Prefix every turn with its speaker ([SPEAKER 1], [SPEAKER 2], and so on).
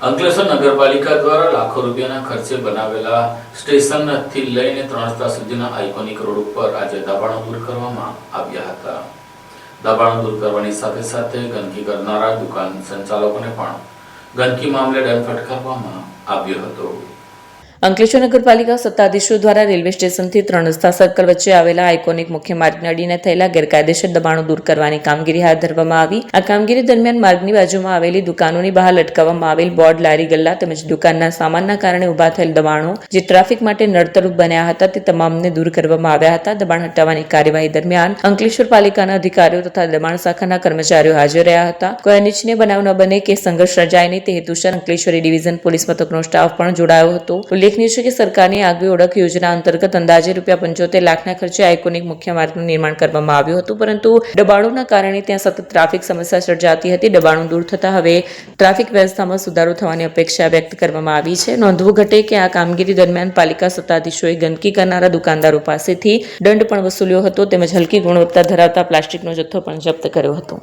[SPEAKER 1] અંકલેશ્વર નગરપાલિકા દ્વારા લાખો રૂપિયાના ખર્ચે બનાવેલા સ્ટેશનથી લઈને ત્રણ રસ્તા સુધીના આઇકોનિક રોડ ઉપર આજે દબાણો દૂર કરવામાં આવ્યા હતા. દબાણો દૂર કરવાની સાથે સાથે ગંદકી કરનારા દુકાન સંચાલકોને પણ ગંદકી મામલે દંડ ફટકારવામાં આવ્યો હતો.
[SPEAKER 2] અંકલેશ્વર નગરપાલિકા સત્તાધીશો દ્વારા રેલવે સ્ટેશનથી ત્રણ રસ્તા સર્કલ વચ્ચે આવેલા આઇકોનિક મુખ્ય માર્ગને અડીને થયેલા ગેરકાયદેસર દબાણો દૂર કરવાની કામગીરી હાથ ધરવામાં આવી. આ કામગીરી દરમિયાન માર્ગની બાજુમાં આવેલી દુકાનોની બહાર લટકાવવામાં આવેલ બોર્ડ, લારી, ગલ્લા તેમજ દુકાનના સામાનના કારણે ઊભા થયેલ દબાણો જે ટ્રાફિક માટે નડતરૂપ બન્યા હતા તે તમામને દૂર કરવામાં આવ્યા હતા. દબાણ હટાવવાની કાર્યવાહી દરમિયાન અંકલેશ્વર પાલિકાના અધિકારીઓ તથા દબાણ શાખાના કર્મચારીઓ હાજર રહ્યા હતા. કોઈ અનિચ્છનીય બનાવ ન બને કે સંઘર્ષ સર્જાય નહીં તે હેતુસર અંકલેશ્વરી ડિવિઝન પોલીસ મથકનો સ્ટાફ પણ જોડાયો હતો. ઉલ્લેખનીય છે કે સરકારની આગવી ઓળખ યોજના અંતર્ગત અંદાજે રૂપિયા પંચોતેર લાખના ખર્ચે આઇકોનિક મુખ્ય માર્ગનું નિર્માણ કરવામાં આવ્યું હતું. પરંતુ દબાણોના કારણે ત્યાં સતત ટ્રાફિક સમસ્યા સર્જાતી હતી. દબાણો દૂર થતાં હવે ટ્રાફિક વ્યવસ્થામાં સુધારો થવાની અપેક્ષા વ્યક્ત કરવામાં આવી છે. નોંધવું ઘટે કે આ કામગીરી દરમિયાન પાલિકા સત્તાધીશોએ ગંદકી કરનારા દુકાનદારો પાસેથી દંડ પણ વસૂલ્યો હતો તેમજ હલકી ગુણવત્તા ધરાવતા પ્લાસ્ટિકનો જથ્થો પણ જપ્ત કર્યો હતો.